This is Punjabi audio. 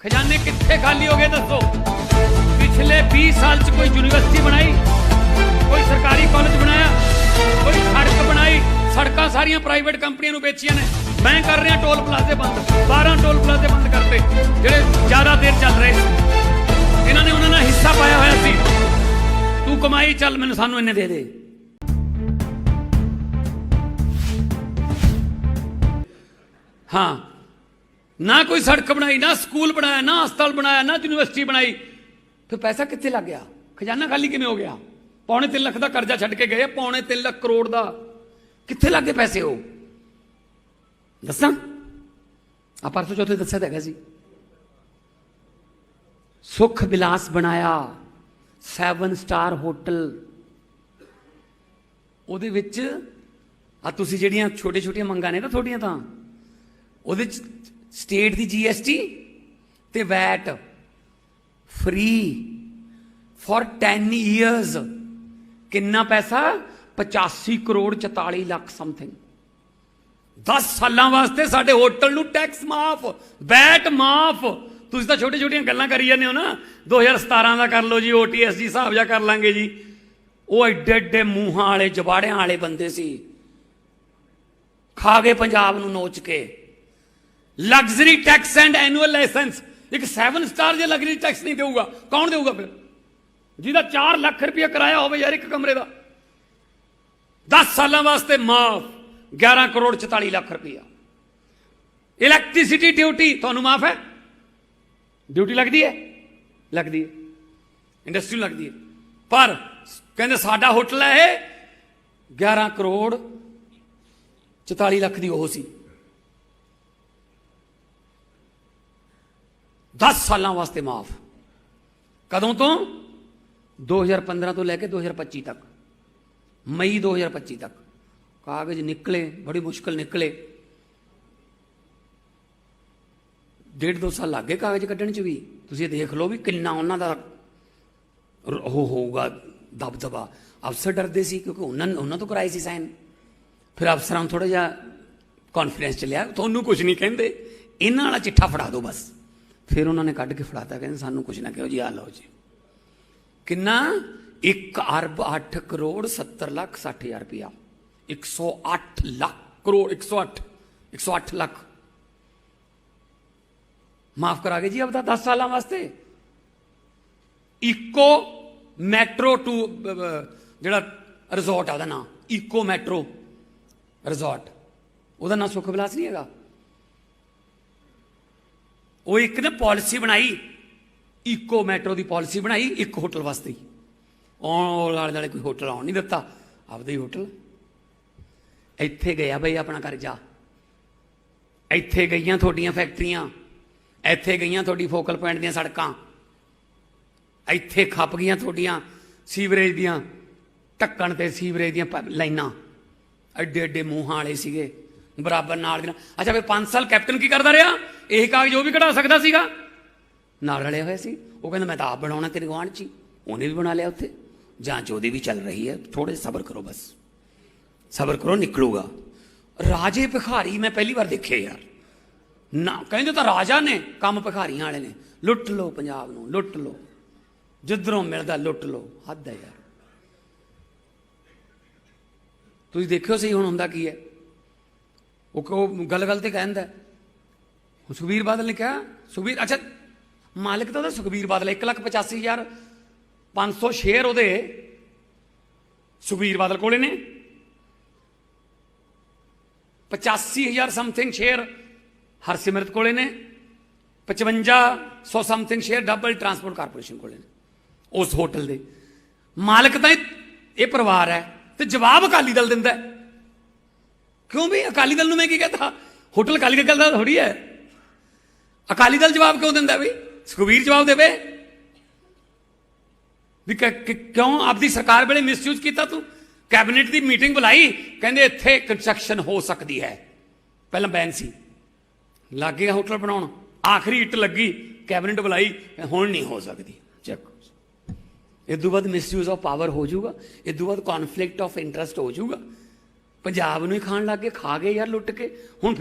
ਖਜ਼ਾਨੇ ਕਿੱਥੇ ਖਾਲੀ ਹੋ ਗਏ ਦੱਸੋ? ਪਿਛਲੇ 20 ਸਾਲ ਚ ਕੋਈ ਯੂਨੀਵਰਸਿਟੀ ਬਣਾਈ? ਕੋਈ ਸਰਕਾਰੀ ਕਾਲਜ ਬਣਾਇਆ? ਕੋਈ ਸੜਕ ਬਣਾਈ? ਸੜਕਾਂ ਸਾਰੀਆਂ ਪ੍ਰਾਈਵੇਟ ਕੰਪਨੀਆਂ ਨੂੰ ਵੇਚੀਆਂ ਨੇ। ਮੈਂ ਕਰ ਰਿਹਾ ਟੋਲ ਪਲਾਜ਼ੇ ਬੰਦ। 12 ਟੋਲ ਪਲਾਜ਼ੇ ਬੰਦ ਕਰਤੇ। ਜਿਹੜੇ ਜ਼ਿਆਦਾ ਦੇਰ ਚੱਲ ਰਹੇ ਸੀ। ਇਹਨਾਂ ਨੇ ਉਹਨਾਂ ਨਾਲ ਹਿੱਸਾ ਪਾਇਆ ਹੋਇਆ ਸੀ। ਤੂੰ ਕਮਾਈ ਚੱਲ, ਮੈਨੂੰ ਸਾਨੂੰ ਇੰਨੇ ਦੇ ਦੇ। ਹਾਂ। ਨਾ ਕੋਈ ਸੜਕ ਬਣਾਈ, ਨਾ ਸਕੂਲ ਬਣਾਇਆ, ਨਾ ਹਸਪਤਾਲ ਬਣਾਇਆ, ਨਾ ਯੂਨੀਵਰਸਿਟੀ ਬਣਾਈ। ਫਿਰ ਪੈਸਾ ਕਿੱਥੇ ਲੱਗ ਗਿਆ? ਖਜ਼ਾਨਾ ਖਾਲੀ ਕਿਵੇਂ ਹੋ ਗਿਆ? ਪੌਣੇ 3 ਲੱਖ ਦਾ ਕਰਜ਼ਾ ਛੱਡ ਕੇ ਗਏ ਪੌਣੇ 3 ਲੱਖ ਕਰੋੜ ਦਾ। ਕਿੱਥੇ ਲੱਗੇ ਪੈਸੇ ਉਹ? ਦੱਸਾਂ? ਆ ਪਰਸੋਂ ਚੌਥੇ ਦੱਸਿਆ ਤਾਂ ਹੈਗਾ ਸੀ। ਸੁਖ ਵਿਲਾਸ ਬਣਾਇਆ 7 ਸਟਾਰ ਹੋਟਲ ਉਹਦੇ ਵਿੱਚ ਆ ਤੁਸੀਂ ਜਿਹੜੀਆਂ ਛੋਟੇ ਛੋਟੀਆਂ ਮੰਗਾਂ ਨੇ ਨਾ ਤੁਹਾਡੀਆਂ ਤਾਂ, ਉਹਦੇ ਚ ਸਟੇਟ ਦੀ ਜੀਐਸਟੀ ਤੇ ਵੈਟ ਫ੍ਰੀ ਫॉर 10 ਇਅਰਸ ਕਿੰਨਾ ਪੈਸਾ? 85 ਕਰੋੜ 44 ਲੱਖ ਸਮਥਿੰਗ। 10 ਸਾਲਾਂ ਵਾਸਤੇ ਸਾਡੇ ਹੋਟਲ ਨੂੰ ਟੈਕਸ ਮਾਫ, ਵੈਟ ਮਾਫ। ਤੁਸੀਂ ਤਾਂ ਛੋਟੇ ਛੋਟੀਆਂ ਗੱਲਾਂ ਕਰੀ ਜਾਂਦੇ ਹੋ ਨਾ। 2017 ਦਾ ਕਰ ਲਓ ਜੀ ਓਟੀਐਸ ਜੀ ਹਿਸਾਬ ਜਾ ਕਰ ਲਾਂਗੇ ਜੀ। ਉਹ ਐਡੇ ਐਡੇ ਮੂੰਹਾਂ ਵਾਲੇ, ਜਵਾੜਿਆਂ ਵਾਲੇ ਬੰਦੇ ਸੀ। ਖਾ ਗਏ ਪੰਜਾਬ ਨੂੰ ਨੋਚ ਕੇ। Luxury tax and annual licence ਇੱਕ 7 ਸਟਾਰ ਜੇ ਲਗਜ਼ਰੀ ਟੈਕਸ ਨਹੀਂ ਦੇਊਗਾ, ਕੌਣ ਦੇਊਗਾ ਫਿਰ? ਜਿਹਦਾ 4 ਲੱਖ ਰੁਪਏ ਕਿਰਾਇਆ ਹੋਵੇ ਯਾਰ ਇੱਕ ਕਮਰੇ ਦਾ। 10 ਸਾਲਾਂ ਵਾਸਤੇ ਮਾਫ 11 ਕਰੋੜ 44 ਲੱਖ ਰੁਪਇਆ। ਇਲੈਕਟ੍ਰਿਸਿਟੀ ਡਿਊਟੀ ਤੁਹਾਨੂੰ ਮਾਫ ਹੈ? ਡਿਊਟੀ ਲੱਗਦੀ ਹੈ? ਲੱਗਦੀ ਹੈ। ਇੰਡਸਟਰੀ ਲੱਗਦੀ ਹੈ। ਪਰ ਕਹਿੰਦੇ ਸਾਡਾ ਹੋਟਲ ਹੈ ਇਹ 11 ਕਰੋੜ 44 ਲੱਖ ਦੀ ਉਹ ਸੀ। 10 ਸਾਲਾਂ ਵਾਸਤੇ ਮਾਫ। ਕਦੋਂ ਤੋਂ? 2015 ਤੋਂ ਲੈ ਕੇ 2025 ਤੱਕ। ਮਈ 2025 ਤੱਕ। ਕਾਗਜ਼ ਨਿਕਲੇ, ਬੜੀ ਮੁਸ਼ਕਲ ਨਿਕਲੇ। ਡੇਢ ਦੋ ਸਾਲ ਲੱਗੇ ਕਾਗਜ਼ ਕੱਢਣ ਚ ਵੀ। ਤੁਸੀਂ ਦੇਖ ਲਓ ਵੀ ਕਿੰਨਾ ਉਹਨਾਂ ਦਾ ਉਹ ਹੋਊਗਾ ਦਬਦਬਾ। ਅਫਸਰ ਡਰਦੇ ਸੀ ਕਿਉਂਕਿ ਉਹਨਾਂ ਉਹਨਾਂ ਤੋਂ ਕਰਾਈ ਸੀ ਸਾਈਨ। ਫਿਰ ਅਫਸਰਾਂ ਨੂੰ ਥੋੜਾ ਜਿਹਾ ਕੌਨਫੀਡੈਂਸ ਲਿਆ। ਤੁਹਾਨੂੰ ਕੁਝ ਨਹੀਂ ਕਹਿੰਦੇ। ਇਹਨਾਂ ਵਾਲਾ ਚਿੱਠਾ ਫੜਾ ਦਿਓ ਬਸ। ਫਿਰ ਉਹਨਾਂ ਨੇ ਕੱਢ ਕੇ ਫੜਾਤਾ, ਕਹਿੰਦੇ ਸਾਨੂੰ ਕੁਝ ਨਾ ਕਹੋ ਜੀ ਆ ਲਓ ਜੀ। ਕਿੰਨਾ? 1 ਅਰਬ 8 ਕਰੋੜ 70 ਲੱਖ 60 ਹਜ਼ਾਰ ਰੁਪਇਆ। 108 ਲੱਖ ਕਰੋੜ 108 108 ਲੱਖ। ਮਾਫ ਕਰਾ ਗਏ ਜੀ ਅਬ ਤਾਂ 10 ਸਾਲਾਂ ਵਾਸਤੇ। ਇਕੋ ਮੈਟਰੋ ਟੂ ਜਿਹੜਾ ਰਿਜ਼ੋਰਟ ਆ ਉਹਦਾ ਨਾਮ ਇਕੋ ਮੈਟਰੋ ਰਿਜ਼ੋਰਟ। ਉਹਦਾ ਨਾਮ ਸੁਖ ਵਿਲਾਸ ਨਹੀਂ ਹੈਗਾ? ਉਹ ਇੱਕ ਨੇ ਪਾਲਿਸੀ ਬਣਾਈ, ਇਕੋ ਮੈਟਰੋ ਦੀ ਪਾਲਿਸੀ ਬਣਾਈ, ਇੱਕ ਹੋਟਲ ਵਾਸਤੇ ਆਉਣ ਵਾਲੇ ਦੁਆਲੇ ਕੋਈ ਹੋਟਲ ਆਉਣ ਨਹੀਂ ਦਿੱਤਾ, ਆਪਦਾ ਹੀ ਹੋਟਲ। ਇੱਥੇ ਗਿਆ ਬਈ ਆਪਣਾ ਕਰਜ਼ਾ ਇੱਥੇ ਗਈਆਂ ਤੁਹਾਡੀਆਂ ਫੈਕਟਰੀਆਂ, ਇੱਥੇ ਗਈਆਂ ਤੁਹਾਡੀ ਫੋਕਲ ਪੁਆਇੰਟ ਦੀਆਂ ਸੜਕਾਂ। ਇੱਥੇ ਖੱਪ ਗਈਆਂ ਤੁਹਾਡੀਆਂ ਸੀਵਰੇਜ ਦੀਆਂ, ਢੱਕਣ ਤੇ ਸੀਵਰੇਜ ਦੀਆਂ ਪ- ਲਾਈਨਾਂ। ਐਡੇ ਐਡੇ ਮੂੰਹਾਂ ਵਾਲੇ ਸੀਗੇ। ਬਰਾਬਰ ਨਾਲ ਦੀਆਂ ਅੱਛਾ, ਫਿਰ 5 ਸਾਲ ਕੈਪਟਨ ਕੀ ਕਰਦਾ ਰਿਹਾ? ਇਹ ਕਾਗਜ਼ ਉਹ ਵੀ ਕਢਾ ਸਕਦਾ ਸੀਗਾ? ਨਾਲ ਰਲੇ ਹੋਏ ਸੀ। ਉਹ ਕਹਿੰਦਾ, ਮੈਂ ਤਾਂ ਆਪ ਬਣਾਉਣਾ ਤੇਰੇ ਗੁਆਂਢ ਚ ਹੀ। ਉਹਨੇ ਵੀ ਬਣਾ ਲਿਆ ਉੱਥੇ। ਜਾਂਚ ਉਹਦੀ ਵੀ ਚੱਲ ਰਹੀ ਹੈ ਥੋੜੇ ਸਬਰ ਕਰੋ ਬਸ। ਸਬਰ ਕਰੋ, ਨਿਕਲੂਗਾ। ਰਾਜੇ ਭਿਖਾਰੀ ਮੈਂ ਪਹਿਲੀ ਵਾਰ ਦੇਖੇ ਯਾਰ। ਨਾ, ਕਹਿੰਦੇ ਤਾਂ ਰਾਜਾ ਨੇ, ਕੰਮ ਭਿਖਾਰੀਆਂ ਵਾਲੇ ਨੇ। ਲੁੱਟ ਲਓ ਪੰਜਾਬ ਨੂੰ, ਲੁੱਟ ਲਓ। ਜਿੱਧਰੋਂ ਮਿਲਦਾ, ਲੁੱਟ ਲਓ। ਹੱਦ ਹੈ ਯਾਰ। ਤੁਸੀਂ ਦੇਖਿਓ ਸਹੀ ਹੁਣ ਹੁੰਦਾ ਕੀ ਹੈ। ਉਹ ਕੋ ਗੱਲ ਗੱਲ ਤੇ ਕਹਿੰਦਾ ਹੈ। ਹੁਣ ਸੁਖਬੀਰ ਬਾਦਲ ਨੇ ਕਿਹਾ, ਸੁਖਬੀਰ, ਅੱਛਾ, ਮਾਲਕ ਤਾਂ ਉਹਦਾ ਸੁਖਬੀਰ ਬਾਦਲ 185000 500 ਸ਼ੇਅਰ ਉਹਦੇ ਸੁਖਬੀਰ ਬਾਦਲ ਕੋਲੇ ਨੇ 85000 ਸਮਥਿੰਗ ਸ਼ੇਅਰ ਹਰਸਿਮਰਤ ਕੋਲੇ ਨੇ 5500 something share double transport corporation ਕੋਲੇ ਨੇ, ਉਸ ਹੋਟਲ ਦੇ ਮਾਲਕ ਤਾਂ ਇਹ ਇਹ ਪਰਿਵਾਰ ਹੈ, ਤੇ ਜਵਾਬ ਅਕਾਲੀ ਦਲ ਦਿੰਦਾ ਹੈ। ਕਿਉਂ ਵੀ ਅਕਾਲੀ ਦਲ ਨੂੰ ਮੈਂ ਕੀ ਕਹਤਾ? ਹੋਟਲ ਅਕਾਲੀ ਦਲ ਦਾ ਥੋੜੀ ਹੈ। ਅਕਾਲੀ ਦਲ ਜਵਾਬ ਕਿਉਂ ਦਿੰਦਾ ਵੀ ਸੁਖਬੀਰ ਜਵਾਬ ਦੇਵੇ। ਵੀ ਕਿਉਂ ਆਪਦੀ ਸਰਕਾਰ ਵੇਲੇ ਮਿਸਯੂਜ਼ ਕੀਤਾ ਤੂੰ? ਕੈਬਨਿਟ ਦੀ ਮੀਟਿੰਗ ਬੁਲਾਈ, ਕਹਿੰਦੇ ਇੱਥੇ ਕੰਸਟਰਕਸ਼ਨ ਹੋ ਸਕਦੀ ਹੈ। ਪਹਿਲਾਂ ਬੈਨ ਸੀ। ਲੱਗ ਗਿਆ ਹੋਟਲ ਬਣਾਉਣ। ਆਖਰੀ ਇੱਟ ਲੱਗੀ, ਕੈਬਨਿਟ ਬੁਲਾਈ, ਹੁਣ ਨਹੀਂ ਹੋ ਸਕਦੀ। ਚੈੱਕ ਇਹ ਤੋਂ ਬਾਅਦ ਮਿਸਯੂਜ਼ ਆਫ ਪਾਵਰ ਹੋ ਜਾਊਗਾ। ਇਹ ਤੋਂ ਬਾਅਦ ਕਨਫਲਿਕਟ ਆਫ ਇੰਟਰਸਟ ਹੋ ਜਾਊਗਾ। ਪੰਜਾਬ ਨੂੰ ਹੀ ਖਾਣ ਲੱਗ ਗਏ ਖਾ ਗਏ ਯਾਰ ਲੁੱਟ ਕੇ। ਹੁਣ ਫਿਰ